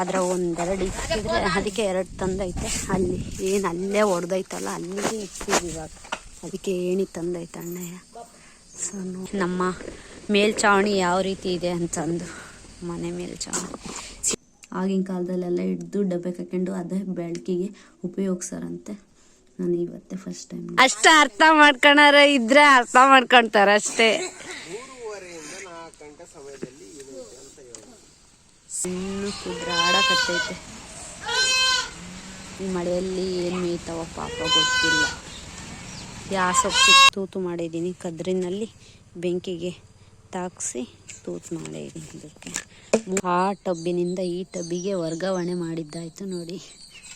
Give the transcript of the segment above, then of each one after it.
ಅದರ ಒಂದೆರಡು ಇಕ್ಕಿದ್ರೆ ಅದಕ್ಕೆ ಎರಡು ತಂದೈತೆ. ಅಲ್ಲಿ ಏನು ಅಲ್ಲೇ ಹೊಡೆದೈತಲ್ಲ ಅಲ್ಲಿಗೆ ಇಕ್ಕಿದ್ವಿ ಇವಾಗ. ಅದಕ್ಕೆ ಏಣಿ ತಂದೈತೆ ಅಣ್ಣಯ್ಯ. ಸೊ ನಮ್ಮ ಮೇಲ್ಚಾವಣಿ ಯಾವ ರೀತಿ ಇದೆ ಅಂತಂದು ಮನೆ ಮೇಲ್ಚಾವಣಿ. ಆಗಿನ ಕಾಲದಲ್ಲೆಲ್ಲ ಹಿಡ್ದು ಡಬ್ಬೆ ಹಾಕೊಂಡು ಅದೇ ಬೆಳಕಿಗೆ ಉಪಯೋಗಿಸ್ತಾರಂತೆ ನಾನು ಇವತ್ತೇ ಫಸ್ಟ್ ಟೈಮ್ ಅಷ್ಟೇ ಅರ್ಥ ಮಾಡ್ಕೊಳಾರ ಇದ್ರೆ ಅರ್ಥ ಮಾಡ್ಕೊಳ್ತಾರೆ ಅಷ್ಟೇ. ಸಣ್ಣ ಕುದ್ರೆ ಆಡಕತ್ತೈತೆ ಈ ಮಳೆಯಲ್ಲಿ ಏನು ಮೇಯ್ತಾವ ಪಾಪ ಗೊತ್ತಿಲ್ಲ. ಯಾವ ಸೊಪ್ಪು ತೂತು ಮಾಡಿದ್ದೀನಿ. ಕದ್ರಿನಲ್ಲಿ ಬೆಂಕಿಗೆ ತಾಕ್ಸಿ ತೂತು ಮಾಡಿದ್ದೀನಿ ಇದಕ್ಕೆ ಆ ಟಬ್ಬಿನಿಂದ ಈ ಟಬ್ಬಿಗೆ ವರ್ಗಾವಣೆ ಮಾಡಿದ್ದಾಯ್ತು ನೋಡಿ.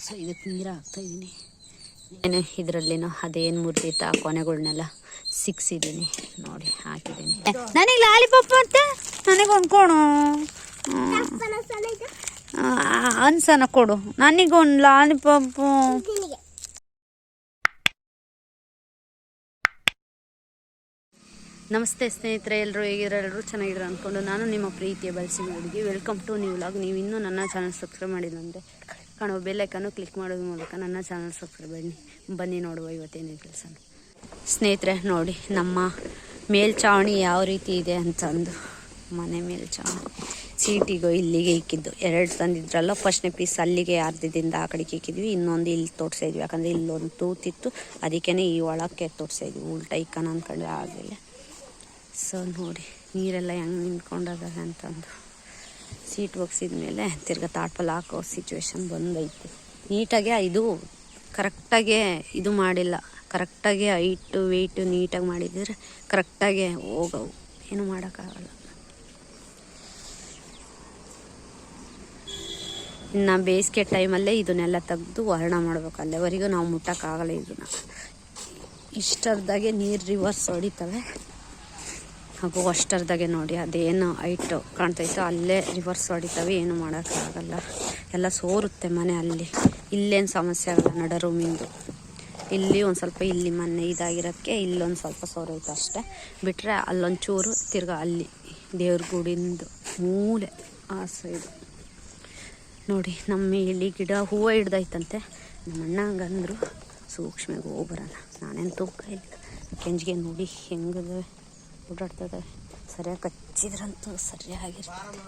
ಸೊ ಇದಕ್ಕೆ ನೀರು ಹಾಕ್ತಾಯಿದ್ದೀನಿ ಏನು ಇದರಲ್ಲಿನೋ ಅದೇನು ಮುರಿದಿತ್ತು ಆ ಕೊನೆಗಳನ್ನೆಲ್ಲ ಸಿಕ್ಸಿದ್ದೀನಿ. ನೋಡಿ, ಹಾಕಿದ್ದೀನಿ. ನನಗೆ ಲಾಲಿಪಾಪ್ ಮತ್ತೆ ನನಗೆ ಅನ್ಕೊಣು ಅನ್ಸನ ಕೊಡು. ನನಗೊಂದು ಲಾಲಿಪಾಪು ನಮಸ್ತೆ ಸ್ನೇಹಿತರೆ ಎಲ್ಲರೂ ಹೇಗಿರೋ ಎಲ್ಲರೂ ಚೆನ್ನಾಗಿರೋ ಅಂದ್ಕೊಂಡು ನಾನು ನಿಮ್ಮ ಪ್ರೀತಿಯ ಬಳಸಿ ಮಾಡಿದ್ವಿ ವೆಲ್ಕಮ್ ಟು ನೀವು ಲಾಗ್ ನೀವು ಇನ್ನೂ ನನ್ನ ಚಾನಲ್ ಸಬ್ಸ್ಕ್ರೈಬ್ ಮಾಡಿಲ್ಲ ಅಂದರೆ ಕಾಣುವ ಬೆಲ್ಲೈಕನ್ನು ಕ್ಲಿಕ್ ಮಾಡೋದ್ರ ಮೂಲಕ ನನ್ನ ಚಾನಲ್ ಸಬ್ಸ್ಕ್ರೈಬ್ ಬನ್ನಿ. ಬನ್ನಿ ನೋಡುವ ಇವತ್ತೇನೇ ಕೆಲಸ ಸ್ನೇಹಿತರೆ, ನೋಡಿ ನಮ್ಮ ಮೇಲ್ಚಾವಣಿ ಯಾವ ರೀತಿ ಇದೆ ಅಂತಂದು. ಮನೆ ಮೇಲ್ಚಾವಣಿ. ಸೀಟಿಗೂ ಇಲ್ಲಿಗೆ ಇಕ್ಕಿದ್ದು. ಎರಡು ತಂದಿದ್ರಲ್ಲ ಫಸ್ಟ್ನೇ ಪೀಸ್ ಅಲ್ಲಿಗೆ ಅರ್ಧದಿಂದ ಆ ಕಡೆಗೆ ಇಕ್ಕಿದ್ವಿ, ಇನ್ನೊಂದು ಇಲ್ಲಿ ತೋರಿಸಿದ್ವಿ ಯಾಕಂದರೆ ಇಲ್ಲೊಂದು ತೂತಿತ್ತು ಅದಕ್ಕೇ ಈ ಒಳಕ್ಕೆ ತೋರಿಸಿದ್ವಿ ಉಲ್ಟಾ ಇಕ್ಕನ ಅಂದ್ಕೊಂಡು ಆಗಲಿಲ್ಲ. ಸೊ ನೋಡಿ, ನೀರೆಲ್ಲ ಹೆಂಗೆ ನಿಂತ್ಕೊಂಡದ ಅಂತಂದು. ಸೀಟ್ ಒಗ್ಸಿದ ಮೇಲೆ ತಿರ್ಗಾ ತಾಟ್ಪಲ್ ಹಾಕೋ ಸಿಚುವೇಶನ್ ಬಂದೈತಿ. ನೀಟಾಗೆ ಇದು ಕರೆಕ್ಟಾಗೆ ಇದು ಮಾಡಿಲ್ಲ. ಕರೆಕ್ಟಾಗಿ ಹೈಟು ವೆಯ್ಟು ನೀಟಾಗಿ ಮಾಡಿದರೆ ಕರೆಕ್ಟಾಗೆ ಹೋಗವು. ಏನು ಮಾಡೋಕ್ಕಾಗಲ್ಲ. ಇನ್ನು ಬೇಸಿಗೆ ಟೈಮಲ್ಲೇ ಇದನ್ನೆಲ್ಲ ತೆಗೆದು ವರ್ಣ ಮಾಡ್ಬೇಕು. ಅಲ್ಲಿವರೆಗೂ ನಾವು ಮುಟ್ಟೋಕ್ಕಾಗಲ್ಲ ಇದನ್ನು. ಇಷ್ಟರ್ದಾಗೆ ನೀರು ರಿವರ್ಸ್ ಹೊಡಿತವೆ. ಹಾಗೂ ಅಷ್ಟರ್ದಾಗೆ ನೋಡಿ ಅದೇನು ಹೈಟು ಕಾಣ್ತೈತೋ ಅಲ್ಲೇ ರಿವರ್ಸ್ ಹೊಡಿತವೆ. ಏನು ಮಾಡೋಕ್ಕಾಗಲ್ಲ. ಎಲ್ಲ ಸೋರುತ್ತೆ ಮನೆ ಅಲ್ಲಿ. ಇಲ್ಲೇನು ಸಮಸ್ಯೆ ಆಗಲ್ಲ ನಡ ರೂಮಿಂದು ಇಲ್ಲಿ ಒಂದು ಸ್ವಲ್ಪ ಇಲ್ಲಿ ಮನೆ ಇದಾಗಿರೋಕ್ಕೆ ಇಲ್ಲೊಂದು ಸ್ವಲ್ಪ ಸೋರೈತೆ ಅಷ್ಟೇ. ಬಿಟ್ಟರೆ ಅಲ್ಲೊಂದು ಚೂರು ತಿರ್ಗಾ ಅಲ್ಲಿ ದೇವ್ರ ಗುಡಿಂದು ಮೂಲೆ ಆ ಸೈಡು ನೋಡಿ, ನಮ್ಮ ಇಲ್ಲಿ ಗಿಡ ಹೂವು ಹಿಡ್ದೈತಂತೆ ನಮ್ಮ ಅಣ್ಣ ಹಂಗಂದ್ರು ಹೋಗಿ ಹೋಗ್ಬರೋಣ ನಾನೇನು ತೂಕ ಇಲ್ಲ. ಕೆಂಜಿಗೆ ನೋಡಿ ಹೆಂಗದೆ ಓಡಾಡ್ತದೆ. ಸರಿಯಾಗಿ ಕಚ್ಚಿದ್ರಂತೂ ಸರಿಯಾಗಿರ್ತದೆ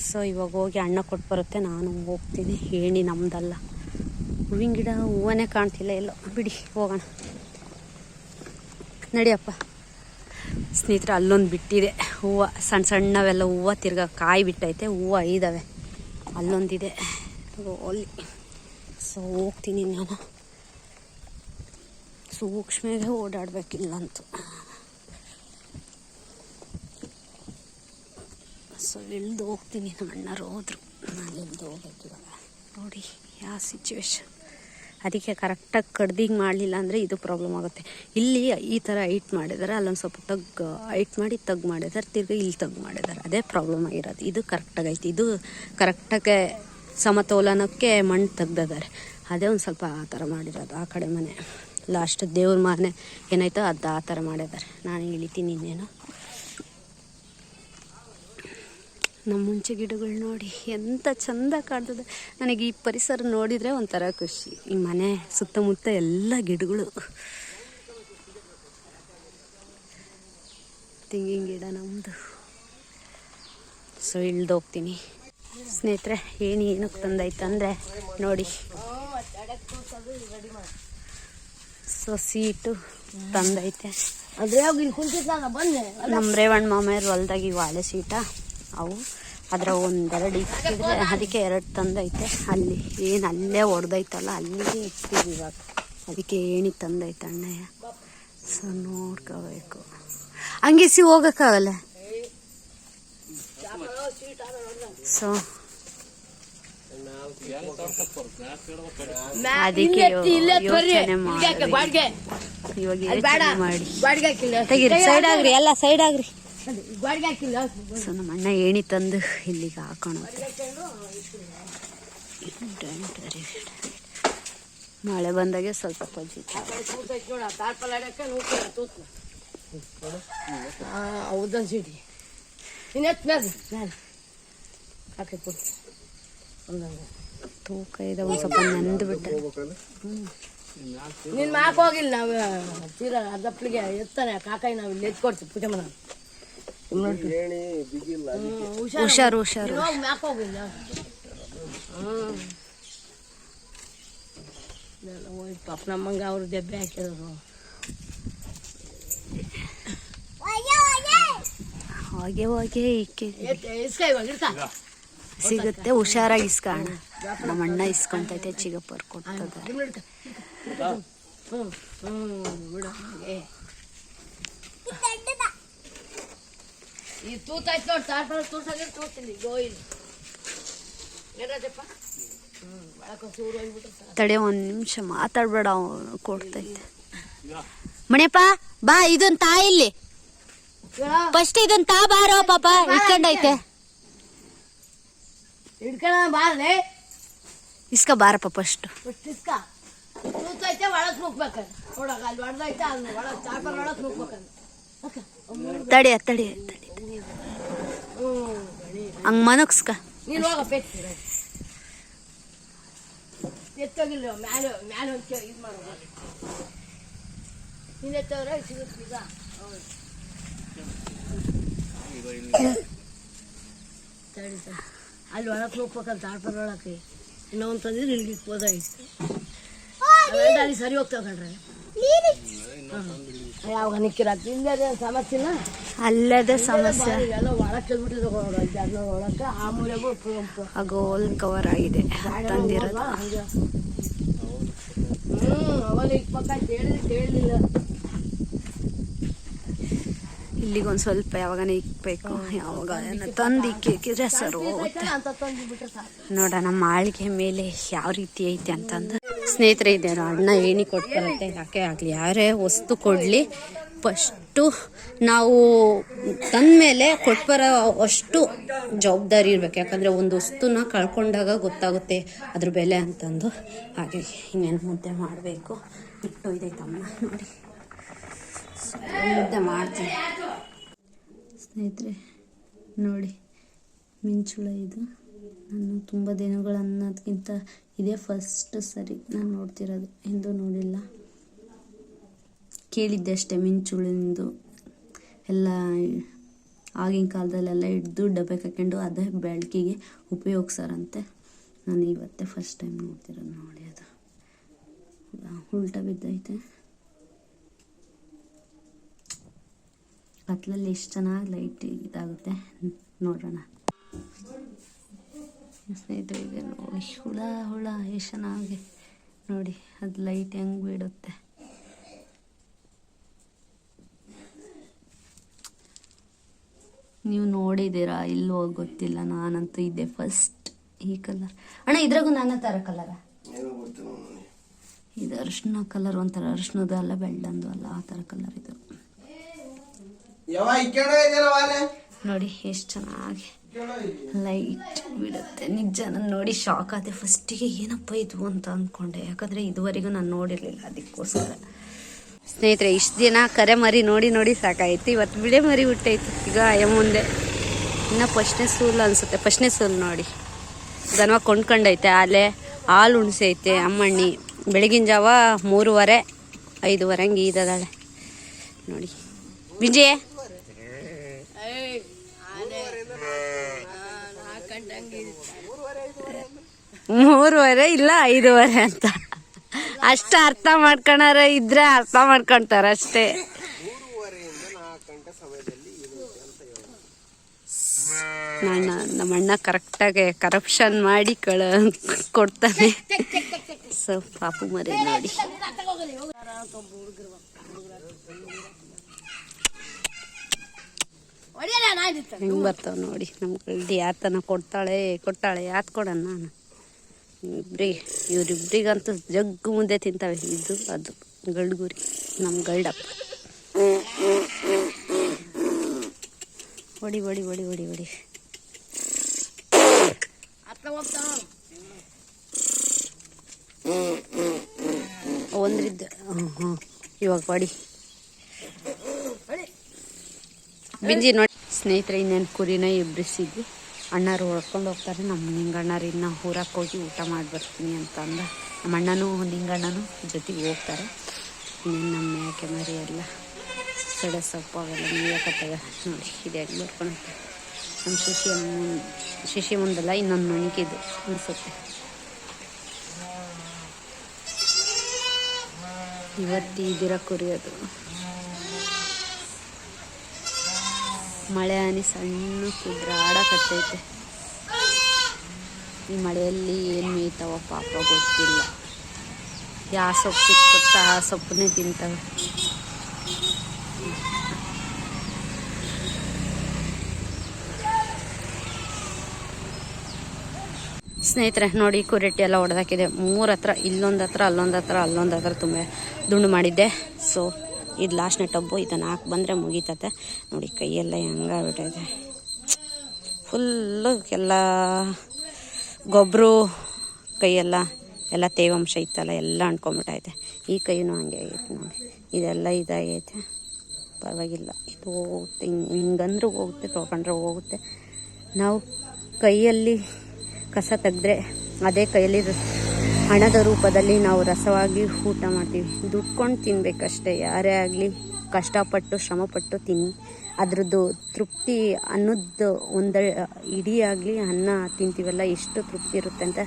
ಸೊ ಇವಾಗ ಹೋಗಿ ಅಣ್ಣ ಕೊಟ್ಟು ಬರುತ್ತೆ, ನಾನು ಹೋಗ್ತೀನಿ. ಏಣಿ ನಮ್ದಲ್ಲ. ಹೂವಿನ ಗಿಡ ಹೂವನೇ ಕಾಣ್ತಿಲ್ಲ, ಎಲ್ಲೋ. ಬಿಡಿ, ಹೋಗೋಣ. ನಡಿಯಪ್ಪ. ಸ್ನೇಹಿತರೆ, ಅಲ್ಲೊಂದು ಬಿಟ್ಟಿದೆ. ಹೂವು ಸಣ್ಣ ಸಣ್ಣವೆಲ್ಲ ಹೂವು ತಿರ್ಗ ಕಾಯಿ ಬಿಟ್ಟೈತೆ, ಹೂವು ಇದ್ದಾವೆ ಅಲ್ಲೊಂದಿದೆ. ಅಲ್ಲಿ ಸೊ, ಹೋಗ್ತೀನಿ ನಾನು. ಸೂಕ್ಷ್ಮಗೆ ಓಡಾಡಬೇಕಿಲ್ಲಂತೂ. ಸೊ, ಇಳ್ದು ಹೋಗ್ತೀನಿ ನಮ್ಮ ಅಣ್ಣರು ಹೋದ್ರು. ನಾನು ಇಳ್ದು ಹೋಗ್ಬೇಕಿವಾಗ. ನೋಡಿ ಯಾವ ಸಿಚುವೇಶನ್ ಅದಕ್ಕೆ ಕರೆಕ್ಟಾಗಿ ಕಡ್ದಿಂಗ್ ಮಾಡಲಿಲ್ಲ ಅಂದರೆ ಇದು ಪ್ರಾಬ್ಲಮ್ ಆಗುತ್ತೆ. ಇಲ್ಲಿ ಈ ಥರ ಐಟ್ ಮಾಡಿದ್ದಾರೆ ಅಲ್ಲೊಂದು ಸ್ವಲ್ಪ ತಗ್ ಐಟ್ ಮಾಡಿ ತಗ್ ಮಾಡಿದ್ದಾರೆ ತಿರ್ಗಿ ಇಲ್ಲಿ ತಗ್ ಮಾಡಿದ್ದಾರೆ ಅದೇ ಪ್ರಾಬ್ಲಮ್ ಆಗಿರೋದು. ಇದು ಕರೆಕ್ಟಾಗಿ ಐತಿ ಇದು ಕರೆಕ್ಟಾಗೆ ಸಮತೋಲನಕ್ಕೆ ಮಣ್ಣು ತೆಗ್ದಿದ್ದಾರೆ. ಅದೇ ಒಂದು ಸ್ವಲ್ಪ ಆ ಥರ ಮಾಡಿರೋದು. ಆ ಕಡೆ ಮನೆ ಲಾಸ್ಟ್ ದೇವ್ರ ಮನೆ ಏನಾಯ್ತೋ ಅದು ಆ ಥರ ಮಾಡಿದ್ದಾರೆ. ನಾನು ಇಳಿತೀನಿ ಇನ್ನೇನು. ನಮ್ಮ ಮುಂಚೆ ಗಿಡಗಳು ನೋಡಿ ಎಂಥ ಚಂದ ಕಾಣ್ತದೆ. ನನಗೆ ಈ ಪರಿಸರ ನೋಡಿದರೆ ಒಂಥರ ಖುಷಿ. ಈ ಮನೆ ಸುತ್ತಮುತ್ತ ಎಲ್ಲ ಗಿಡಗಳು. ತೆಂಗಿನ ಗಿಡ ನಮ್ಮದು ಸೊ ಇಳ್ದೋಗ್ತೀನಿ ಸ್ನೇಹಿತರೆ ಏನು ಏನಕ್ಕೆ ತಂದಾಯ್ತಂದರೆ ನೋಡಿ. ಸೊ ಸೀಟು ತಂದೈತೆ. ನಮ್ಮ ರೇವಣ್ಣ ಮಾಮೆಯವ್ರ ಹೊಲ್ದಾಗ ಈ ವಾಳೆ ಸೀಟ ಅವು ಅದರ ಒಂದೆರಡು ಇಕ್ಕಿದ್ರೆ ಅದಕ್ಕೆ ಎರಡು ತಂದೈತೆ. ಅಲ್ಲಿ ಏನು ಅಲ್ಲೇ ಹೊಡೆದೈತಲ್ಲ ಅಲ್ಲಿಗೆ ಇಕ್ಕಿದ್ವಿ ಇವಾಗ. ಅದಕ್ಕೆ ಏಣಿ ತಂದೈತೆ ಅಣ್ಣಯ್ಯ? ಸೊ ನೋಡ್ಕೋಬೇಕು. ಹಂಗೆ ಸಿ ಹೋಗೋಕ್ಕಾಗಲ್ಲ? ಸೊ ಅದಕ್ಕೆ ಯೋಚನೆ ಮಾಡಿ. ಇವಾಗ ಮಾಡಿ. ಸೈಡ್ ಆಗ್ರಿ ಎಲ್ಲ ಸೈಡ್ ಆಗ್ರಿ. ಸೊ ನಮ್ಮ ಅಣ್ಣ ಏಣಿ ತಂದು ಇಲ್ಲಿಗೆ ಹಾಕೋಣ ಮಳೆ ಬಂದಾಗೆ ಸ್ವಲ್ಪ ಪಜ್ಜಿ ನೋಡ ತಾರ್ಪಲ್ ಆಡಕ್ಕೆ ನೋಡ್ತೀರ ತೂತ್ ಹೌದಾ ಸಿಡಿ ತೂಕ ಇದೆ ಒಂದು ಸ್ವಲ್ಪ ನಂದು ಬಿಟ್ಟೆ. ನಿನ್ನ ಮಾಕೋಗಿಲ್ಲ ನಾವು ತೀರಾ ಅರ್ಧಪ್ಲಿಗೆ ಎತ್ತಾನೆ ಕಾಕಾಯಿ ನಾವು ಇಲ್ಲಿ ಎತ್ಕೊಡ್ತೀವಿ ಪೂಜೆ ಮಾಡ ಹುಷಾರು. ಹುಷಾರು ಪಾಪ ನಮ್ಮಂಗ ಅವ್ರು ದೆಬ್ಬೆ ಹಾಕಿರೋರು ಹಾಗೆ ಹಾಗೆ. ಇಕ್ಕೆ ಸಿಗುತ್ತೆ ಹುಷಾರಾಗಿ ಇಸ್ಕೋಣ ನಮ್ಮ ಅಣ್ಣ ಇಸ್ಕೊಂತೈತೆ ಚಿಗಪ್ಪರ್ ಕೊಡ್ತದೆ. ನೋಡಿ ತೋರ್ತೀನಿ ಏನಪ್ಪ ತಡೆ ಒಂದು ನಿಮಿಷ ಮಾತಾಡ್ಬೇಡ ಅವನು ಕೊಡ್ತೈತೆ. ಮಣಿಯಪ್ಪ ಬಾ ಇದೊಂದು ತಾ ಇಲ್ಲಿ. ಫಸ್ಟ್ ಇದೊಂದು ತಾ ಬಾರೋ ಪಾಪ ಇಟ್ಕೊಂಡೈತೆ ಹಿಡ್ಕೊಳ ಬಾ ಇಸ್ಕ ಬಾರಪ್ಪ ಫಸ್ಟ್ ಫಸ್ಟ್ ಇಸ್ಕ. ತೂತೈತೆ ಒಳಗೆ ನೋಡಕ ಅಲ್ಲಿ ಹೊಡೆದೈತೆ ಅದನ್ನ ಒಳಗೆ ತಾರ್ಪಲ್ ಒಳಗೆ ಅಕ್ಕ ತಡಿ ತಡಿ. ಹಂಗ್ ಮನಗ್ಸ್ಕ. ನೀನು ಹೋಗ ಪೆಟ್ಟು ಎತ್ತೋಗಿಲ್ಲ ಮ್ಯಾಲೆ ಮ್ಯಾಲೆ ಒಂದು ಇದು ಮಾಡೋದು ನೀನು ಎತ್ತೋದ್ರೆ ಸಿಗುತ್ತೆ ಈಗ. ತಡಿ ಸರಿ ಸರಿ ಅಲ್ಲಿ ಒಳಕ್ಕೆ ಹೋಗ್ಬೇಕಂತ ತಾಡ್ಪರ್ ಒಳಕ್ಕೆ. ಇನ್ನೂ ಒಂದು ತಂದಿದ್ರೆ ಇಲ್ಲಿಗೆ ಅಲ್ಲಿ ಸರಿ ಹೋಗ್ತಾವ ಕಣ್ರೆ. ಅಲ್ಲದೆ ಸಮಸ್ಯೆ. ಗೋಲ್ ಕವರ್ ಆಗಿದೆ. ತಂದಿರೋದು. ಇಲ್ಲಿಗೊಂದು ಸ್ವಲ್ಪ ಯಾವಾಗ ಇಕ್ಬೇಕು. ಯಾವಾಗ ತಂದು ಇಕ್ಕಿದ್ರೆ ಸರ್ ಹೋಗುತ್ತೆ ನೋಡೋಣ ಮಾಳಿಗೆ ಮೇಲೆ ಯಾವ ರೀತಿ ಐತೆ ಅಂತಂದು. ಸ್ನೇಹಿತರೆ ಇದೆ ಅಣ್ಣ ಏನಿ ಕೊಟ್ಬರುತ್ತೆ ಯಾಕೆ ಆಗಲಿ? ಯಾರೇ ವಸ್ತು ಕೊಡಲಿ. ಫಸ್ಟು ನಾವು ತಂದಮೇಲೆ ಕೊಟ್ಬರೋ ಅಷ್ಟು ಜವಾಬ್ದಾರಿ ಇರ್ಬೇಕು. ಯಾಕಂದರೆ ಒಂದು ವಸ್ತುನ ಕಳ್ಕೊಂಡಾಗ ಗೊತ್ತಾಗುತ್ತೆ ಅದ್ರ ಬೆಲೆ ಅಂತಂದು. ಹಾಗೆ ಇನ್ನೇನು ಮುದ್ದೆ ಮಾಡಬೇಕು. ಹಿಟ್ಟು ಇದೈತಮ್ಮ ನೋಡಿ. ಮುದ್ದೆ ಮಾಡ್ತೀನಿ. ಸ್ನೇಹಿತರೆ, ನೋಡಿ, ಮಿಂಚುಳ ಇದು. ನಾನು ತುಂಬ ದಿನಗಳು ಅನ್ನೋದಕ್ಕಿಂತ ಇದೇ ಫಸ್ಟ್ ಸರಿ ನಾನು ನೋಡ್ತಿರೋದು. ಎಂದು ನೋಡಿಲ್ಲ. ಕೇಳಿದ್ದೆ ಅಷ್ಟೇ ಮಿಂಚುಳಿಂದು. ಎಲ್ಲ ಆಗಿನ ಕಾಲದಲ್ಲೆಲ್ಲ ಹಿಡ್ದು ಡಬ್ಬೆ ಹಾಕೊಂಡು ಅದೇ ಬೆಳಕಿಗೆ ಉಪಯೋಗಿಸಾರಂತೆ. ನಾನು ಇವತ್ತೇ ಫಸ್ಟ್ ಟೈಮ್ ನೋಡ್ತಿರೋದು, ನೋಡಿ ಅದು. ಉಲ್ಟಾ ಬಿದ್ದೈತೆ ಕತ್ಲಲ್ಲಿ ಎಷ್ಟು ಚೆನ್ನಾಗಿ ಲೈಟ್ ಇದಾಗುತ್ತೆ ನೋಡೋಣ. ಸ್ನೇಹಿತರು ಇದೆ ನೋಡಿ ಹುಳ ಹುಳ ಎಷ್ಟು ಚೆನ್ನಾಗಿ ನೋಡಿ ಅದು ಲೈಟ್ ಹೆಂಗೆ ಬಿಡುತ್ತೆ ನೀವು ನೋಡಿದ್ದೀರಾ ಇಲ್ಲೋ ಗೊತ್ತಿಲ್ಲ ನಾನಂತೂ ಇದೆ ಫಸ್ಟ್ ಈ ಕಲರ್. ಅಣ್ಣ ಇದ್ರಾಗೂ ನಾನಾ ಥರ ಕಲರ. ಇದು ಅರಿಶಿನ ಕಲರ್ ಒಂಥರ ಅರಿಶಿನದು ಅಲ್ಲ ಬೆಳ್ಳಂದು ಅಲ್ಲ ಆ ಥರ ಕಲರ್ ಇದು. ನೋಡಿ ಎಷ್ಟು ಚೆನ್ನಾಗಿ ಲೈಟ್ ಬಿಡುತ್ತೆ. ನಿಜ ನಾನು ನೋಡಿ ಶಾಕ್ ಆದೆ. ಫಸ್ಟಿಗೆ ಏನಪ್ಪ ಇದು ಅಂತ ಅಂದ್ಕೊಂಡೆ ಯಾಕಂದರೆ ಇದುವರೆಗೂ ನಾನು ನೋಡಿರಲಿಲ್ಲ ಅದಕ್ಕೋಸ್ಕರ. ಸ್ನೇಹಿತರೆ ಇಷ್ಟು ದಿನ ಕರೆ ಮರಿ ನೋಡಿ ನೋಡಿ ಸಾಕಾಯ್ತು. ಇವತ್ತು ಬಿಳೆ ಮರಿ ಹುಟ್ಟೈತು. ಈಗ ಎ ಮುಂದೆ. ಇನ್ನು ಫಸ್ಟ್ನೇ ಸೂಲ್ ಅನಿಸುತ್ತೆ. ಫಸ್ಟ್ನೇ ಸೂಲ್ ನೋಡಿ. ದನವ ಕೊಂಡ್ಕೊಂಡೈತೆ. ಆಲೆ ಹಾಲು ಉಣಿಸೈತೆ ಅಮ್ಮಣ್ಣಿ. ಬೆಳಗಿನ ಜಾವ ಮೂರುವರೆ ಐದುವರೆ ಹಂಗೆ ಇದ್ದಾಳೆ ನೋಡಿ. ವಿಜಯ್ ಮೂರುವರೆ ಇಲ್ಲ ಐದುವರೆ ಅಂತ. ಅಷ್ಟ ಅರ್ಥ ಮಾಡ್ಕೊಳಾರ ಇದ್ರೆ ಅರ್ಥ ಮಾಡ್ಕೊಂತಾರ ಅಷ್ಟೇ. ನನ್ನ ನಮ್ಮ ಅಣ್ಣ ಕರೆಕ್ಟಾಗಿ ಕರಪ್ಷನ್ ಮಾಡಿ ಕಳ ಕೊಡ್ತಾನೆ. ಸೊ ಪಾಪು ಮರಿ ನೋಡಿ. ಹೆಂಗ್ ಬರ್ತಾವೆ ನೋಡಿ ನಮ್ಮ ಕಳ್ದಿ ಆತನ ಕೊಡ್ತಾಳೆ ಕೊಟ್ಟಾಳೆ ಯಾತ್ ಕೊಡೋಣ ನಾನು. ಇಬ್ಬರಿಗೆ ಇವ್ರಿಬ್ರಿಗಂತೂ ಜಗ್ಗು ಮುಂದೆ ತಿಂತಾವೆ ಇದು ಅದು ಗಳ್ಗುರಿ ನಮ್ಮ ಗಲ್ಡಪ್ಪ ಹೊಡಿ ಹೊಡಿ ಹೊಡಿ ಹೊಡಿ ಹೊಡಿ ಒಂದ್ರಿದ್ದ ಹ್ಞೂ ಹ್ಞೂ ಇವಾಗ ಹೊಡಿ ಬಿಂಜಿ ನೋಡಿ. ಸ್ನೇಹಿತರೆ, ಇನ್ನೇನು ಕುರಿನ ಎಬ್ಬಿಸಿದ್ವಿ. ಅಣ್ಣರು ಹೊಡ್ಕೊಂಡು ಹೋಗ್ತಾರೆ. ನಮ್ಮ ನಿಂಗಣ್ಣರು ಇನ್ನು ಊರಕ್ಕೆ ಹೋಗಿ ಊಟ ಮಾಡಿ ಬರ್ತೀನಿ ಅಂತ ಅಂದ ನಮ್ಮ ಅಣ್ಣನೂ, ನಿಂಗಣ್ಣನು ಜೊತೆಗೆ ಹೋಗ್ತಾರೆ. ಇನ್ನೇನು ನಮ್ಮ ಯಾಕೆ ಮರಿ ಎಲ್ಲ ಸಡೆ ಸೊಪ್ಪು ಅವೆಲ್ಲ ಮೇಯಕತ್ತವೆ ನೋಡಿ, ಇದು ಹೆಂಗೆ ಬರ್ಕೊಳುತ್ತೆ ನಮ್ಮ ಶಿಶಿ ಶಿಶಿ ಮುಂದೆಲ್ಲ ಇನ್ನೊಂದು ಮಣಿಕಿದ್ದು ಅನಿಸುತ್ತೆ. ಇವತ್ತು ಇದಿರ ಕುರಿಯೋದು ಮಳೆ ಹನಿ ಸಣ್ಣ ಕುದ್ರಾಡಕತ್ತೈತೆ ಈ ಮಳೆಯಲ್ಲಿ ಏನು ಮೇಯ್ತಾವ ಪಾಪ ಗೊತ್ತಿಲ್ಲ. ಯಾವ ಸೊಪ್ಪು ಸಿಕ್ಕುತ್ತಾ ಆ ಸೊಪ್ಪನ್ನೇ ತಿಂತವೆ. ಸ್ನೇಹಿತರೆ, ನೋಡಿ ಕುರೆಟ್ಟಿ ಎಲ್ಲ ಹೊಡೆದಾಕಿದೆ. ಮೂರ ಹತ್ರ ಇಲ್ಲೊಂದು ಹತ್ರ ಅಲ್ಲೊಂದು ಹತ್ರ ಅಲ್ಲೊಂದು ಹತ್ರ ತುಂಬ ದುಂಡು ಮಾಡಿದ್ದೆ. ಸೊ ಇದು ಲಾಸ್ಟ್ನೇ ಟಬ್ಬು ಇದನ್ನು ಹಾಕಿ ಬಂದರೆ ಮುಗೀತತೆ. ನೋಡಿ ಕೈಯೆಲ್ಲ ಹೆಂಗಾಗ್ಬಿಟ್ಟೈತೆ. ಫುಲ್ಲು ಎಲ್ಲ ಗೊಬ್ಬರು ಕೈಯೆಲ್ಲ, ಎಲ್ಲ ತೇವಾಂಶ ಇತ್ತಲ್ಲ, ಎಲ್ಲ ಅಂಟ್ಕೊಂಬಿಟ್ಟೈತೆ. ಈ ಕೈನೂ ಹಂಗೆ ಆಗೈತೆ ನೋಡಿ. ಇದೆಲ್ಲ ಇದಾಗೈತೆ. ಪರವಾಗಿಲ್ಲ. ಇದು ಹೋಗುತ್ತೆ. ಹಿಂಗೆ ಹಿಂಗಂದ್ರೂ ಹೋಗುತ್ತೆ ತೊಗೊಂಡ್ರೆ ಹೋಗುತ್ತೆ. ನಾವು ಕೈಯಲ್ಲಿ ಕಸ ತೆಗೆದ್ರೆ ಅದೇ ಕೈಯಲ್ಲಿ ಹಣದ ರೂಪದಲ್ಲಿ ನಾವು ರಸವಾಗಿ ಊಟ ಮಾಡ್ತೀವಿ. ದುಡ್ಕೊಂಡು ತಿನ್ಬೇಕಷ್ಟೇ. ಯಾರೇ ಆಗಲಿ ಕಷ್ಟಪಟ್ಟು, ಶ್ರಮಪಟ್ಟು ತಿನ್ನಿ. ಅದರದ್ದು ತೃಪ್ತಿ ಅನ್ನೋದು ಒಂದು ಇಡೀ ಆಗಲಿ ಅನ್ನ ತಿಂತೀವಲ್ಲ ಎಷ್ಟು ತೃಪ್ತಿ ಇರುತ್ತೆ ಅಂತ.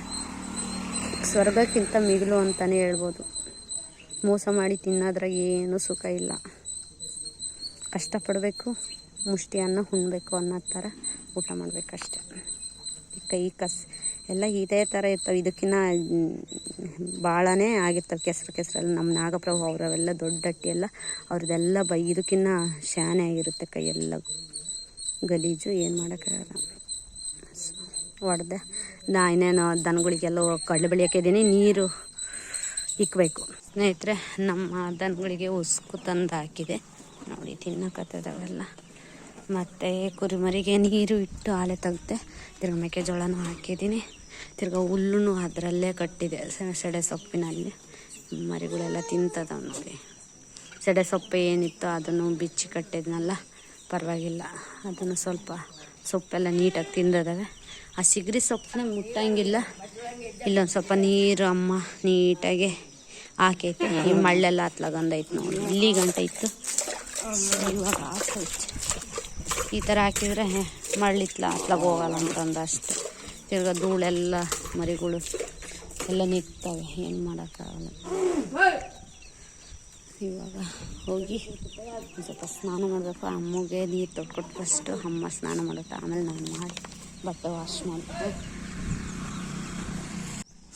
ಸ್ವರ್ಗಕ್ಕಿಂತ ಮಿಗಿಲು ಅಂತಲೇ ಹೇಳ್ಬೋದು. ಮೋಸ ಮಾಡಿ ತಿನ್ನೋದ್ರಾಗ ಏನೂ ಸುಖ ಇಲ್ಲ. ಕಷ್ಟಪಡಬೇಕು ಮುಷ್ಟಿ ಅನ್ನ ಉಣ್ಬೇಕು ಅನ್ನೋ ಥರ ಊಟ ಮಾಡಬೇಕಷ್ಟೆ. ಕೈ ಕಸ್ ಎಲ್ಲ ಇದೇ ಥರ ಇರ್ತವೆ. ಇದಕ್ಕಿನ್ನ ಭಾಳನೇ ಆಗಿರ್ತವೆ ಕೆಸರು ಕೆಸರಲ್ಲಿ. ನಮ್ಮ ನಾಗಪ್ರಭು ಅವರವೆಲ್ಲ ದೊಡ್ಡ ಅಟ್ಟಿ ಎಲ್ಲ ಅವ್ರದ್ದೆಲ್ಲ ಬೈ, ಇದಕ್ಕಿನ್ನ ಶಾನೆ ಆಗಿರುತ್ತೆ ಕೈಯೆಲ್ಲ ಗಲೀಜು, ಏನು ಮಾಡೋಕ್ಕಾಗಲ್ಲ. ಹೊಡೆದೆ ನಾ ಇನ್ನೇನು ದನಗಳಿಗೆಲ್ಲ ಕಡಲೆ ಬೆಳೆಯೋಕ್ಕಿದ್ದೀನಿ ನೀರು ಇಕ್ಕಬೇಕು ಸ್ನೇಹಿತರೆ, ನಮ್ಮ ದನಗಳಿಗೆ ಉಸ್ಕು ತಂದು ಹಾಕಿದೆ. ನೋಡಿ ತಿನ್ನಕತ್ತದವೆಲ್ಲ ಮತ್ತು ಕುರಿಮರಿಗೆ ನೀರು ಇಟ್ಟು ಹಾಲೆ ತೆಗ್ದೆ, ತಿರ್ಗ ಮೆಕ್ಕೆಜೋಳನೂ ಹಾಕಿದ್ದೀನಿ. ತಿರ್ಗ ಹುಲ್ಲೂ ಅದರಲ್ಲೇ ಕಟ್ಟಿದೆ. ಸೆಡೆ ಸೊಪ್ಪಿನಲ್ಲಿ ಮರಿಗಳೆಲ್ಲ ತಿಂತದವು ನೋಡಿ. ಸೆಡೆ ಸೊಪ್ಪು ಏನಿತ್ತು ಅದನ್ನು ಬಿಚ್ಚಿ ಕಟ್ಟಿದ್ನಲ್ಲ, ಪರವಾಗಿಲ್ಲ. ಅದನ್ನು ಸ್ವಲ್ಪ ಸೊಪ್ಪೆಲ್ಲ ನೀಟಾಗಿ ತಿಂದದವೆ. ಆ ಸಿಗರಿ ಸೊಪ್ಪನ್ನ ಮುಟ್ಟಂಗಿಲ್ಲ. ಇಲ್ಲೊಂದು ಸ್ವಲ್ಪ ನೀರು ಅಮ್ಮ ನೀಟಾಗಿ ಹಾಕೈತೆ. ಈ ಮಳ್ಳೆಲ್ಲ ಹತ್ಲಾಗಂದೈತೆ ನೋಡಿ. ಇಲ್ಲಿ ಗಂಟೆ ಇತ್ತು. ಇವಾಗ ಈ ಥರ ಹಾಕಿದರೆ ಮಳ್ಳಿತ್ಲ ಹತ್ಲಾಗ ಹೋಗಲ್ಲ ತಿರ್ಗ ಧೂಳೆಲ್ಲ ಮರಿಗಳು ಎಲ್ಲ ನಿಂತವೆ, ಏನು ಮಾಡೋಕ್ಕಾಗಲ್ಲ. ಇವಾಗ ಹೋಗಿ ಒಂದು ಸ್ವಲ್ಪ ಸ್ನಾನ ಮಾಡಬೇಕು. ಅಮ್ಮಗೆ ನೀರು ತೊಟ್ಕೊಟ್ಟು ಫಸ್ಟು ಅಮ್ಮ ಸ್ನಾನ ಮಾಡುತ್ತೆ. ಆಮೇಲೆ ನಾನು ಮಾಡಿ ಬಟ್ಟೆ ವಾಶ್ ಮಾಡಬೇಕು.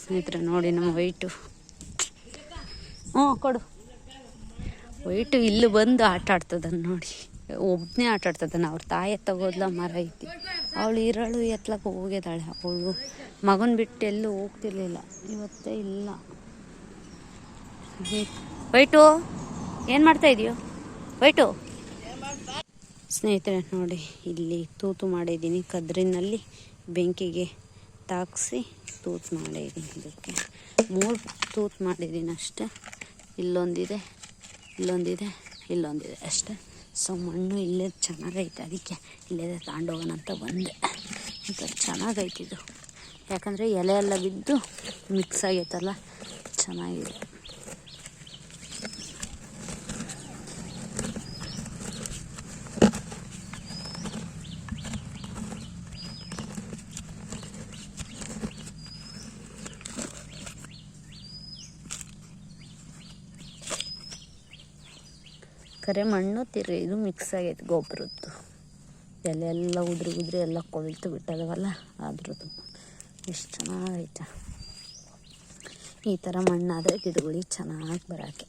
ಸ್ನೇಹಿತರೆ, ನೋಡಿ ನಮ್ಮ ವೈಟು ಹ್ಞೂ, ಕೊಡು. ವೈಟು ಇಲ್ಲಿ ಬಂದು ಆಟ ಆಡ್ತದನ್ನು ನೋಡಿ. ಒಬ್ಬನೇ ಆಟ ಆಡ್ತದನ್ನು ಅವ್ರ ತಾಯಿ ತಗೋದ್ಲ ಮರ ಐತಿ ಅವಳು ಇರಳು ಎತ್ಲಕ್ಕೆ ಹೋಗಿದ್ದಾಳೆ. ಅವಳು ಮಗನ ಬಿಟ್ಟು ಎಲ್ಲೂ ಹೋಗ್ತಿರ್ಲಿಲ್ಲ. ಇವತ್ತೇ ಇಲ್ಲ. ವೈಟು, ಏನು ಮಾಡ್ತಾ ಇದೀಯೋ? ವೈಟು. ಸ್ನೇಹಿತರೆ, ನೋಡಿ, ಇಲ್ಲಿ ತೂತು ಮಾಡಿದ್ದೀನಿ. ಕದ್ರಿನಲ್ಲಿ ಬೆಂಕಿಗೆ ತಾಗಿಸಿ ತೂತು ಮಾಡಿದ್ದೀನಿ ಇದಕ್ಕೆ. ಮೂರು ತೂತು ಮಾಡಿದ್ದೀನಿ ಅಷ್ಟೇ. ಇಲ್ಲೊಂದಿದೆ ಇಲ್ಲೊಂದಿದೆ ಇಲ್ಲೊಂದಿದೆ ಅಷ್ಟೇ. ಸೊ ಮಣ್ಣು ಇಲ್ಲೇ ಚೆನ್ನಾಗೈತೆ, ಅದಕ್ಕೆ ಇಲ್ಲೇ ತಗೊಂಡೋಗೋಣ ಅಂತ ಬಂದೆ. ಅಂತ ಚೆನ್ನಾಗೈತಿದು ಯಾಕಂದರೆ ಎಲೆ ಎಲ್ಲ ಬಿದ್ದು ಮಿಕ್ಸ್ ಆಗೈತಲ್ಲ, ಚೆನ್ನಾಗಿದೆ. ಕರೆ ಮಣ್ಣು ತಿರು ಇದು ಮಿಕ್ಸ್ ಆಗೈತೆ ಗೊಬ್ಬರದ್ದು ಎಲೆ ಎಲ್ಲ ಉದ್ರಿ ಉದ್ರಿ ಎಲ್ಲ ಕೊಳ್ತು ಬಿಟ್ಟದವಲ್ಲ, ಅದ್ರದ್ದು. ಎಷ್ಟು ಚೆನ್ನಾಗೈತೆ. ಈ ಥರ ಮಣ್ಣಾದರೆ ಗಿಡಗಳಿಗೆ ಚೆನ್ನಾಗಿ ಬರೋಕ್ಕೆ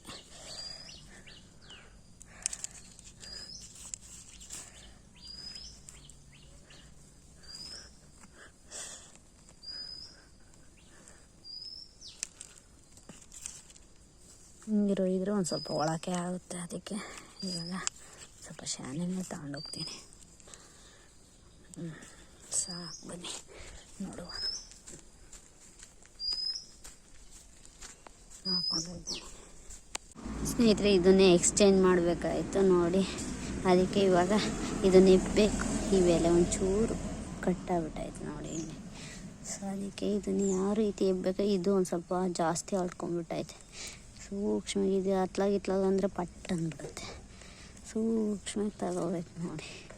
ಹಿಂಗಿರೋ ಇದ್ರೆ ಒಂದು ಸ್ವಲ್ಪ ಒಳಕೆ ಆಗುತ್ತೆ ಅದಕ್ಕೆ. ಇವಾಗ ಸ್ವಲ್ಪ ಶಾನೆನೇ ತಗೊಂಡೋಗ್ತೀನಿ ಹ್ಞೂ ಸಾಕು ಬನ್ನಿ. ನೋಡುವ. ಸ್ನೇಹಿತರೆ, ಇದನ್ನೇ ಎಕ್ಸ್ಚೇಂಜ್ ಮಾಡಬೇಕಾಯ್ತು ನೋಡಿ. ಅದಕ್ಕೆ ಇವಾಗ ಇದನ್ನ ನಿಪ್ಪಬೇಕು ಇವೆಲ್ಲ ಒಂಚೂರು ಕಟ್ಟಾಗ್ಬಿಟ್ಟಾಯ್ತು ನೋಡಿ ಇಲ್ಲಿ. ಸೊ ಅದಕ್ಕೆ ಇದನ್ನು ಯಾವ ರೀತಿ ಎಬ್ಬಬೇಕು ಇದು ಒಂದು ಸ್ವಲ್ಪ ಜಾಸ್ತಿ ಹೊಳ್ಕೊಂಡ್ಬಿಟ್ಟೈತೆ ಸೂಕ್ಷ್ಮ ಇದು ಅತ್ಲಾಗಿತ್ಲಾಗ ಅಂದರೆ ಪಟ್ ಅಂದ್ಬಿಡುತ್ತೆ. ಸೂಕ್ಷ್ಮವಾಗಿ ತಗೋಬೇಕು ನೋಡಿ.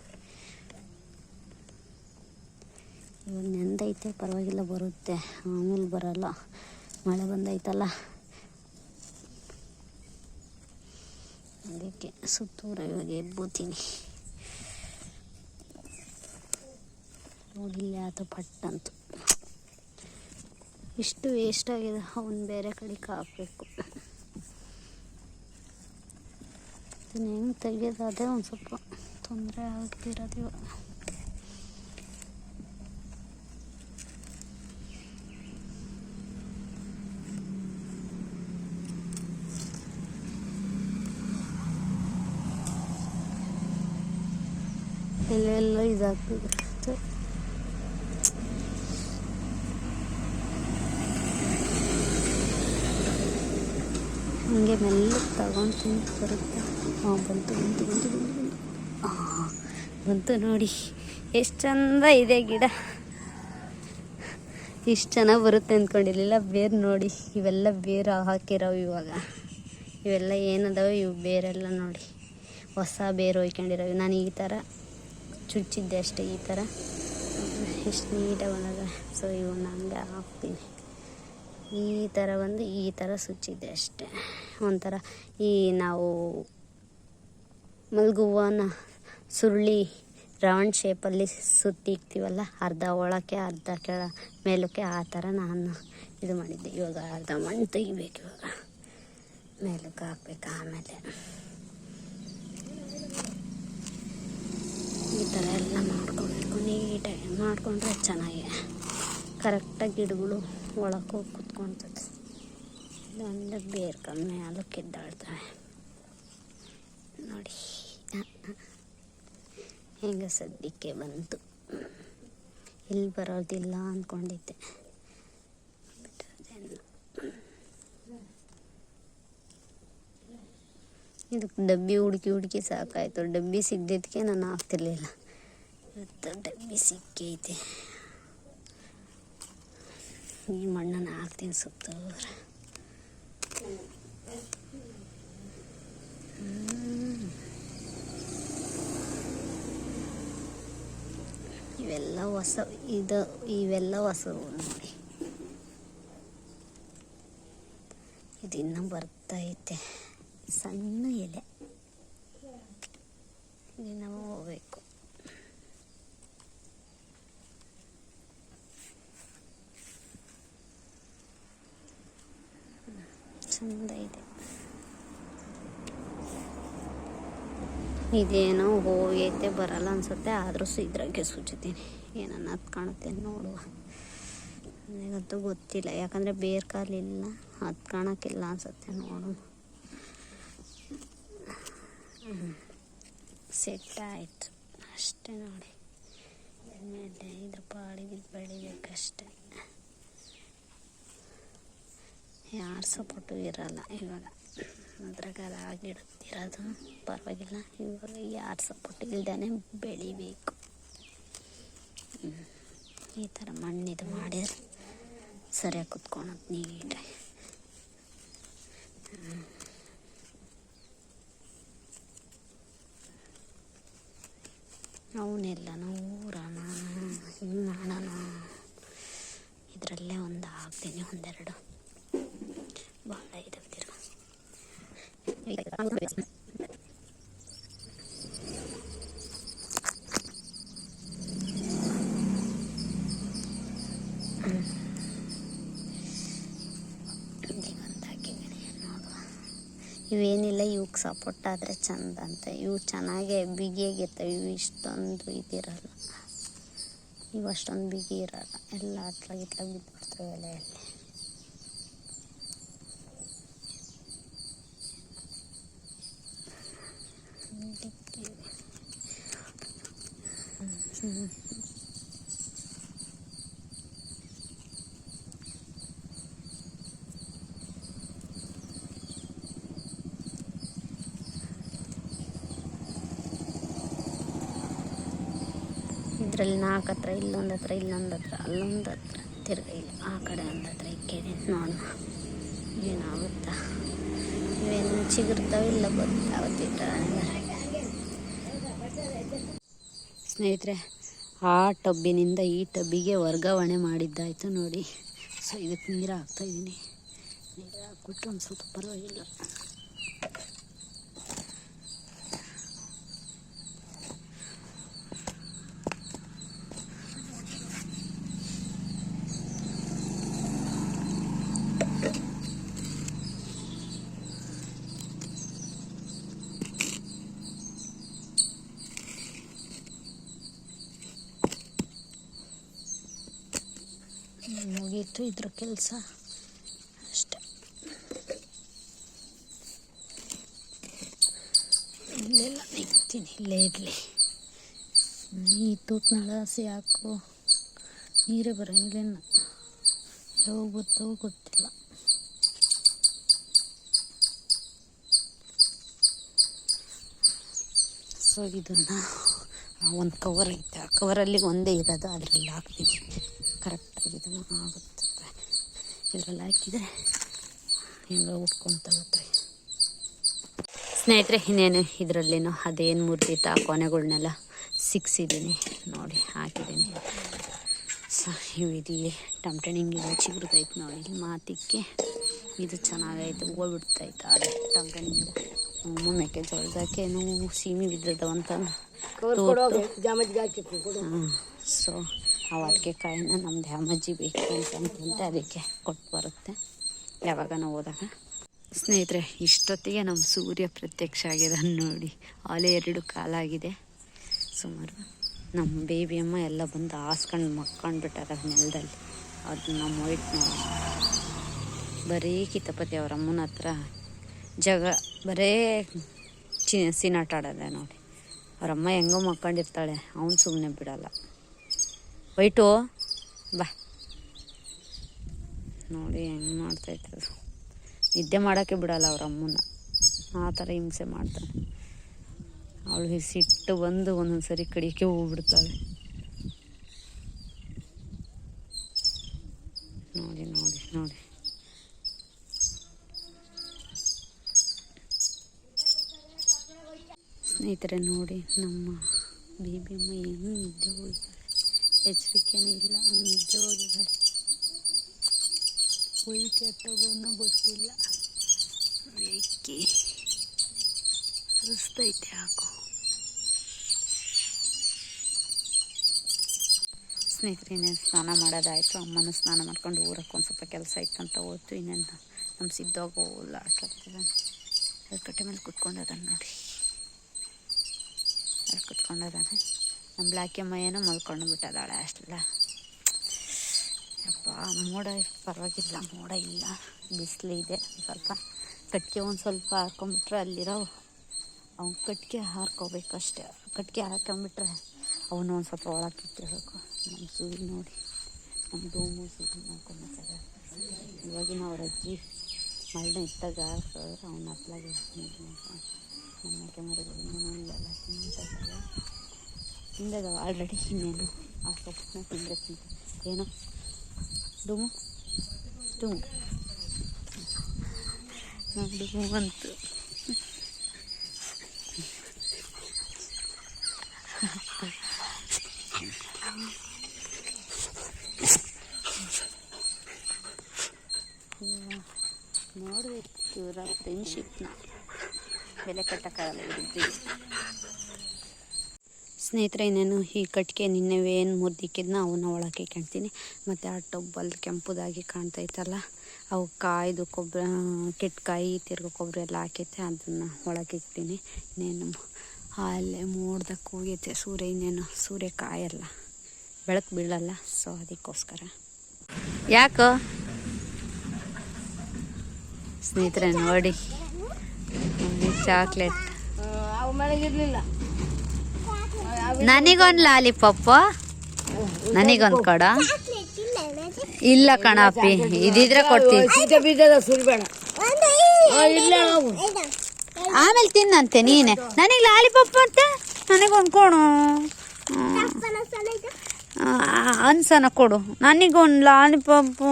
ಇವಾಗ ನೆಂದೈತೆ, ಪರವಾಗಿಲ್ಲ, ಬರುತ್ತೆ. ಆಮೇಲೆ ಬರಲ್ಲ. ಮಳೆ ಬಂದೈತಲ್ಲ. ಅದಕ್ಕೆ ಸುತ್ತೂರ ಇವಾಗ ಎಬ್ಬುತ್ತೀನಿ ಹೋಗಿಲ್ಲ ಆತ ಪಟ್ಟಂತು. ಇಷ್ಟು ವೇಸ್ಟ್ ಆಗಿದೆ. ಅವನು ಬೇರೆ ಕಡೆ ಹಾಕಬೇಕು. ಇದನ್ನ ಹೆಂಗೆ ತೆಗಿಯೋದು ಅದೇ ಒಂದು ಸ್ವಲ್ಪ ತೊಂದರೆ ಆಗ್ತಿರೋದು ಇವಾಗ. ಎಲ್ಲೆಲ್ಲ ಇದಾಗ್ತಿದೆ ಹಂಗೆ ಮೆಲ್ಲ ತಗೊಂಡು ತಿಂತ ಬರುತ್ತೆ ಹಾಂ, ಬಂತು ಬಂತು ಬಂತು ಬಂತು ಬಂತು. ನೋಡಿ. ಎಷ್ಟು ಚಂದ ಇದೆ ಗಿಡ. ಇಷ್ಟು ಚೆನ್ನಾಗಿ ಬರುತ್ತೆ ಅಂದ್ಕೊಂಡಿರಲಿಲ್ಲ ಬೇರು ನೋಡಿ, ಇವೆಲ್ಲ ಬೇರು ಹಾಕಿರೋವು ಇವಾಗ. ಇವೆಲ್ಲ ಏನದಾವೆ ಇವು ಬೇರೆಲ್ಲ ನೋಡಿ. ಹೊಸ ಬೇರು ಹೊಯ್ಕೊಂಡಿರೋವು ನಾನು ಈ ಥರ ಚುಚ್ಚಿದ್ದೆ ಅಷ್ಟೇ ಈ ಥರ. ಎಷ್ಟು ನೀಟಾಗಿ ಬಂದಾಗ ಸೊ ಇವನ್ನ ಹಂಗೆ ಹಾಕ್ತೀನಿ. ಈ ಥರ ಬಂದು ಈ ಥರ ಸುಚ್ಚಿದ್ದೆ ಅಷ್ಟೇ. ಒಂಥರ ಈ ನಾವು ಮಲ್ಗುವನ ಸುರುಳಿ ರೌಂಡ್ ಶೇಪಲ್ಲಿ ಸುತ್ತಿಕ್ತೀವಲ್ಲ ಅರ್ಧ ಒಳಕ್ಕೆ, ಅರ್ಧ ಕೆಳ ಮೇಲಕ್ಕೆ, ಆ ಥರ ನಾನು ಇದು ಮಾಡಿದ್ದೆ. ಇವಾಗ ಅರ್ಧ ಮಣ್ಣು ತೆಗಿಬೇಕು ಇವಾಗ. ಮೇಲಕ್ಕೆ ಹಾಕ್ಬೇಕು, ಆಮೇಲೆ ಈ ಥರ ಎಲ್ಲ ಮಾಡ್ಕೊಬೇಕು. ನೀಟಾಗಿ ಮಾಡಿಕೊಂಡ್ರೆ ಚೆನ್ನಾಗಿ. ಕರೆಕ್ಟಾಗಿ ಗಿಡಗಳು ಒಳಕ್ಕೆ ಹೋಗಿ ಕುತ್ಕೊಳ್ತದೆ ಇದೊಂದು ಬೇರು ಕಮ್ಮಿ ಅಲ್ಲಕ್ಕೆ ಎದ್ದಾಳ್ತವೆ ನೋಡಿ. ಹೆಂಗೆ ಸದ್ಯಕ್ಕೆ ಬಂತು. ಇಲ್ಲಿ ಬರೋದಿಲ್ಲ ಅಂದ್ಕೊಂಡಿದ್ದೆ ಇದಕ್ಕೆ ಡಬ್ಬಿ ಹುಡುಕಿ ಹುಡುಕಿ ಸಾಕಾಯಿತು. ಡಬ್ಬಿ ಸಿಗ್ದಿದ್ದಕ್ಕೆ ನಾನು ಹಾಕ್ತಿರ್ಲಿಲ್ಲ ಇವತ್ತು ಡಬ್ಬಿ ಸಿಕ್ಕೈತೆ ಈ ಮಣ್ಣನ್ನು ಹಾಕ್ತೀನಿ ಸುತ್ತೂರ. ಇವೆಲ್ಲ ಹೊಸ ಇದು ಇವೆಲ್ಲ ಹೊಸವು ನೋಡಿ ಇದು ಇನ್ನೂ ಬರ್ತೈತೆ ಸಣ್ಣ ಎಲೆ ಇದನ್ನು ಹೋಗ್ಬೇಕು ಚಂದ ಇದೆ ಇದೇನೋ ಹೋಗೈತೆ, ಬರಲ್ಲ ಅನ್ಸುತ್ತೆ. ಆದರೂ ಇದ್ರಾಗೆ ಸೂಚಿತೀನಿ ಏನನ್ನ ಕಾಣುತ್ತೆ ನೋಡುವ. ನನಗಂತೂ ಗೊತ್ತಿಲ್ಲ. ಯಾಕಂದರೆ ಬೇರ್ ಕಾಲಿಲ್ಲ. ಕಾಣಕ್ಕಿಲ್ಲ ಅನ್ಸುತ್ತೆ ನೋಡು. ಸೆಟ್ ಆಯಿತು. ಅಷ್ಟೇ ನೋಡಿ. ಇದ್ರ ಪಾಡಿಗೆ ಬೆಳಿಬೇಕಷ್ಟೆ. ಯಾರು ಸಪೋರ್ಟು ಇರಲ್ಲ ಇವಾಗ. ಅದ್ರಾಗ ಆಗಿಡುತ್ತಿರೋದು ಪರವಾಗಿಲ್ಲ. ಇವಾಗ ಯಾರು ಸಪೋರ್ಟ್ ಇಲ್ದೇ ಬೆಳಿಬೇಕು. ಈ ಥರ ಮಣ್ಣಿದು ಮಾಡಿದ್ರೆ ಸರಿಯಾಗಿ ಕುತ್ಕೊಳೋದು ನೀಟಾಗಿ. ಅವನ್ನೆಲ್ಲನೂ ಊರೋಣ ಹಿಂಗೆ ಮಾಡೋಣ ಇದರಲ್ಲೇ ಒಂದು ಹಾಕ್ತೀನಿ ಒಂದೆರಡು ಭಾಳ ಇದಾವೆ ತಿರ್ಗ ಒಂದು ಹಾಕಿದ್ದೀನಿ ನೋಡುವ ಇವೇನಿಲ್ಲ ಇವಕ್ಕೆ ಸಪೋರ್ಟ್ ಆದರೆ ಚಂದ ಅಂತ. ಇವು ಚೆನ್ನಾಗೆ ಬಿಗಿಯಾಗಿರ್ತವೆ ಇವು ಇಷ್ಟೊಂದು ಇದಿರಲ್ಲ. ಇವು ಅಷ್ಟೊಂದು ಬಿಗಿ ಇರಲ್ಲ. ಎಲ್ಲ ಅಟ್ಲಾಗ ಇಟ್ಲಾಗ ಬಿದ್ದುಬಿಡ್ತವೆ ಎಲೆಯಲ್ಲಿ ಅದಕ್ಕೆ ಹ್ಮ್. ಇದು ಇದರಲ್ಲಿ ನಾಲ್ಕು ಹತ್ರ, ಇಲ್ಲೊಂದು ಹತ್ರ ಇಲ್ಲೊಂದು ಹತ್ರ, ಅಲ್ಲೊಂದು ಹತ್ರ, ತಿರ್ಗ ಇಲ್ಲ ಆ ಕಡೆ ಒಂದು ಹತ್ರ ಇಕ್ಕೇನೆ ನೋಡೋಣ ಏನಾಗುತ್ತಾ? ಇವೇನು ಚಿಗುರ್ತಾವ ಇಲ್ಲ ಗೊತ್ತಾಗುತ್ತಿಲ್ಲ ಸ್ನೇಹಿತರೆ, ಆ ಟಬ್ಬಿನಿಂದ ಈ ಟಬ್ಬಿಗೆ ವರ್ಗಾವಣೆ ಮಾಡಿದ್ದಾಯಿತು ನೋಡಿ. ಸೊ ಇದಕ್ಕೆ ನೀರು ಹಾಕ್ತಾಯಿದ್ದೀನಿ ನೀರು ಹಾಕ್ಬಿಟ್ಟು ಒಂದು ಸ್ವಲ್ಪ ಪರವಾಗಿಲ್ಲ. ಮುಗೀತು ಇದ್ರ ಕೆಲಸ. ಅಷ್ಟೆ. ಇಲ್ಲೆಲ್ಲ ನೆಗ್ತೀನಿ ಇಲ್ಲೇ ಇರಲಿ. ಈ ತೂತ್ನಾಳ ಹಸಿ ಹಾಕು. ನೀರೇ ಬರೋಂಗಿಲ್ಲ ಯಾವಾಗ ಗೊತ್ತೋ ಗೊತ್ತಿಲ್ಲ. ಸೊ ಇದನ್ನು ಒಂದು ಕವರ್ ಐತೆ. ಆ ಕವರಲ್ಲಿ ಒಂದೇ ಇರೋದು. ಅದರಲ್ಲಿ ಹಾಕ್ತೀನಿ. ಕರೆಕ್ಟಾಗಿ ಇದನ್ನು ಆಗುತ್ತದೆ ಇದರಲ್ಲಿ ಹಾಕಿದರೆ ಹಿಂಗೆ ಉಟ್ಕೊತ ಹೋಗ್ತಾಯ ಸ್ನೇಹಿತರೆ ಇನ್ನೇನು ಇದರಲ್ಲೇನು ಅದೇನು ಮುರಿದಿತ್ತು ಆ ಕೊನೆಗಳನ್ನೆಲ್ಲ ಸಿಕ್ಸಿದ್ದೀನಿ ನೋಡಿ ಹಾಕಿದ್ದೀನಿ ಸೊ ಇವು ಇಲ್ಲಿ ಟಮಟೆ ಹಿಂಗೆ ಚಿಗುರ್ತೈತೆ ನೋಡಿ ಇಲ್ಲಿ ಮಾತಿಕ್ಕೆ ಇದು ಚೆನ್ನಾಗೈತೆ ಹೂವು ಬಿಡ್ತೈತೆ ಅದೇ ಟಮಟೆ ಹಿಂಗೆ ಅಮ್ಮ ಏನು ಸೀಮೆ ಬಿದ್ದದವ ಅಂತಂದು ಕವರ್ ಕೊಡೋಗೆ ಜಾಮಜ್ಗೆ ಹಾಕಿತ್ತು ಕೊಡು. ಸೊ ಆ ಅಡಿಕೆ ಕಾಯಿನ ನಮ್ದು ಅಮ್ಮಜ್ಜಿ ಬೇಕು ಅಂತಂತ ಅದಕ್ಕೆ ಕೊಟ್ಟು ಬರುತ್ತೆ. ಯಾವಾಗ ಹೋದಾಗ. ಸ್ನೇಹಿತರೆ, ಇಷ್ಟೊತ್ತಿಗೆ ನಮ್ಮ ಸೂರ್ಯ ಪ್ರತ್ಯಕ್ಷ ಆಗಿದೆ ನೋಡಿ. ಅಲೆ ಎರಡು ಕಾಲಾಗಿದೆ. ಸುಮಾರು ನಮ್ಮ ಬೇಬಿ ಅಮ್ಮ ಎಲ್ಲ ಬಂದು ಹಾಸ್ಕೊಂಡು ಮಕ್ಕೊಂಡು ಬಿಟ್ಟಾರ ನೆಲದಲ್ಲಿ. ಅದು ನಮ್ಮ ನೋಡಿ ಬರೀ ಕಿತ್ತಪತಿ ಅವ್ರ ಅಮ್ಮನ ಹತ್ರ ಜಗ, ಬರೇ ಚಿ ಸೀನಾಟಾಡೋದೆ ನೋಡಿ. ಅವರಮ್ಮ ಹೆಂಗೋ ಮಕ್ಕೊಂಡಿರ್ತಾಳೆ, ಅವನು ಸುಮ್ಮನೆ ಬಿಡಲ್ಲ. ವೈಟು ಬಾ. ನೋಡಿ ಹೆಂಗೆ ಮಾಡ್ತೈತೆ ಅದು. ನಿದ್ದೆ ಮಾಡೋಕ್ಕೆ ಬಿಡಲ್ಲ ಅವ್ರ ಅಮ್ಮನ ಆ ಥರ ಹಿಂಸೆ ಮಾಡ್ತಾನೆ. ಅವಳು ಸಿಟ್ಟು ಬಂದು ಒಂದೊಂದು ಸರಿ ಕಡಿಯೋಕ್ಕೆ ಹೋಗ್ಬಿಡ್ತಾಳೆ. ನೋಡಿ ನೋಡಿ ನೋಡಿ. ಸ್ನೇಹಿತರೆ, ನೋಡಿ ನಮ್ಮ ಬೇಬಿ ಅಮ್ಮ ಏನು ನಿದ್ದೆ ಹೋಗಿದ್ದಾರೆ ಎಚ್ಚರಿಕೆನೇ ಇಲ್ಲ ನಿಜವಾಗಿದ್ದಾರೆ ಹೋಯ್ತು ಎಟ್ಟೋಗೋನೋ ಗೊತ್ತಿಲ್ಲ. ಬೇಕಿ ಹರಿಸ್ತೈತೆ ಯಾಕೋ ಸ್ನೇಹಿತರೆ ಸ್ನಾನ ಮಾಡೋದಾಯಿತು? ಅಮ್ಮನೂ ಸ್ನಾನ ಮಾಡ್ಕೊಂಡು ಊರಕ್ಕೆ ಒಂದು ಸ್ವಲ್ಪ ಕೆಲಸ ಇತ್ತಂತ ಹೋಯ್ತು ಇನ್ನೇನು ನಮ್ಮ ಸಿದ್ದೋಗೋ ಇಲ್ಲ ಆಟಾಡ್ತಿದ್ದಾನೆ ಕಟ್ಟೆ ಮೇಲೆ ಕುತ್ಕೊಂಡದಾನೆ ನೋಡಿ. ಅಲ್ಲಿ ಕುತ್ಕೊಂಡದಾನೆ ನಮ್ಮ ಬ್ಲ್ಯಾಕಮ್ಮ ಏನೋ ಮಲ್ಕೊಂಡು ಬಿಟ್ಟದಾಳೆ ಅಷ್ಟೆಲ್ಲ. ಅಪ್ಪ ಮೋಡ ಪರವಾಗಿಲ್ಲ, ಮೋಡ ಇಲ್ಲ. ಬಿಸಿಲು ಇದೆ, ಸ್ವಲ್ಪ ಕಟ್ಟಿಗೆ ಒಂದು ಸ್ವಲ್ಪ ಹಾಕೊಂಬಿಟ್ರೆ ಅಲ್ಲಿರೋ ಅವ್ನು ಕಟ್ಟಿಗೆ ಹಾರ್ಕೋಬೇಕಷ್ಟೆ ಕಟ್ಟಿಗೆ ಹಾಕೊಂಬಿಟ್ರೆ ಅವನು ಒಂದು ಸ್ವಲ್ಪ ಒಳಗೆ ಕಿತ್ತಿರಬೇಕು ನಮ್ಮ ಸೂರಿ ನೋಡಿ ನಮ್ಮ ಡೂಮು ಸೂರಿ ನೋಡ್ಕೊಂಬೇಕಾದ್ರೆ ಇವಾಗಿನ ಅವ್ರ ಅಜ್ಜಿ ಮರಣ ಇತ್ತಾಗ ಅವನ ಅವ್ನ ನಮ್ಮ ಕ್ಯಾಮರಾಗಳು ಮರಿಗಳು ಇಲ್ಲೆಲ್ಲ ತಿಂತಾಗ ತಿಂದದವ ಆಲ್ರೆಡಿ ಇನ್ನೇನು? ಆ ಸೊಪ್ಪನ್ನ ತಿಂದರೆ ತಿಂತ ಏನೋ? ಡುಮು? ಡುಮು. ನಮ್ಮ ಡುಮು ಬಂತು. ನೋಡ್ಬೇಕು ಇವರ ಫ್ರೆಂಡ್ಶಿಪ್ನ ಬೆಲೆ ಕಟ್ಟಕ್ಕಾಗಲ್ಲ ಇದ್ರಿಗೆ ಸ್ನೇಹಿತರೆ, ಇನ್ನೇನು ಈ ಕಟ್ಟಿಗೆ ನಿನ್ನೆ ಏನು ಮುರಿದಿಕ್ಕಿದ್ನ ಅವನ್ನ ಒಳಗೆ ಕಾಣ್ತೀನಿ ಮತ್ತು ಆ ಟಬ್ಬಲ್ಲಿ ಕೆಂಪುದಾಗಿ ಕಾಣ್ತೈತಲ್ಲ ಅವು ಕಾಯ್ದು ಕೊಬ್ಬರಿ ಕೆಟ್ಟಕಾಯಿ ತಿರ್ಗೋ ಕೊಬ್ಬರಿ ಎಲ್ಲ ಹಾಕೈತೆ ಅದನ್ನು ಒಳಗೆ ಇಕ್ತೀನಿ. ಇನ್ನೇನು ಅಲ್ಲೇ ಮೋಡ್ದಕ್ಕೆ ಹೋಗೈತೆ ಸೂರ್ಯ, ಇನ್ನೇನು ಸೂರ್ಯ ಕಾಯಲ್ಲ, ಬೆಳಕು ಬೀಳಲ್ಲ ಸೊ ಅದಕ್ಕೋಸ್ಕರ. ಯಾಕೋ? ಸ್ನೇಹಿತರೆ, ನೋಡಿ ಚಾಕ್ಲೇಟ್. ನನಗೊಂದು ಲಾಲಿಪಾಪ್. ನನಗೊಂದು ಕೊಡ. ಇಲ್ಲ ಕಣಪ್ಪಿ ಇದಿದ್ರೆ ಕೊಡ್ತೀನಿ. ಆಮೇಲೆ ತಿನ್ನಂತೆ ನೀನೆ. ನನಗೆ ಲಾಲಿಪಾಪ್ ಮತ್ತೆ ನನಗೊಂದು ಕೊಡು. ಅನ್ಸನ ಕೊಡು. ನನಗೊಂದು ಲಾಲಿಪಾಪ್.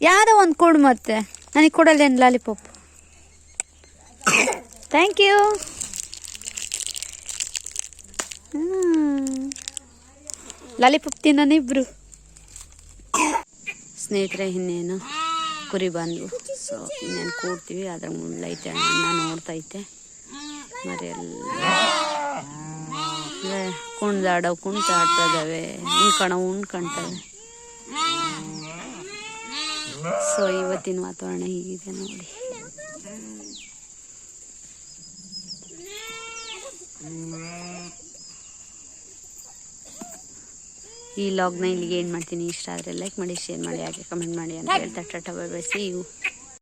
ಯಾರೋ ಒಂದು ಕೊಡು ಮತ್ತೆ. ನನಗೆ ಕೊಡಲ್ಲೇನು ಲಾಲಿಪಾಪ್? ಥ್ಯಾಂಕ್ ಯು ಲಾಲಿಪಾಪ್ ತಿನ್ನೋಣ ಇಬ್ರು. ಸ್ನೇಹಿತರೆ, ಇನ್ನೇನು? ಕುರಿ ಬಂದು ಸೊ ಇನ್ನೇನು ಕೂಡ್ತೀವಿ. ಅದ್ರ ಮುಳ್ಳೈತೆ ಅಣ್ಣ ನೋಡ್ತೈತೆ ಮರಿ ಎಲ್ಲ ಕುಣ್ದಾಡೋ ಕುಣ್ತಾಡ್ತದವೆ ಉಣ್ಕಣ ಉಣ್ಕೊಂತವೆ ಸೊ ಇವತ್ತಿನ ವಾತಾವರಣ ಹೀಗಿದೆ ನೋಡಿ. ಈ ಲಾಗ್ನ ಇಲ್ಲಿಗೆ ಏನು ಮಾಡ್ತೀನಿ? ಇಷ್ಟ ಆದರೆ ಲೈಕ್ ಮಾಡಿ ಶೇರ್ ಮಾಡಿ, ಹಾಗೆ ಕಮೆಂಟ್ ಮಾಡಿ ಅಂತ ಹೇಳ್ತಾ, tata bye bye see you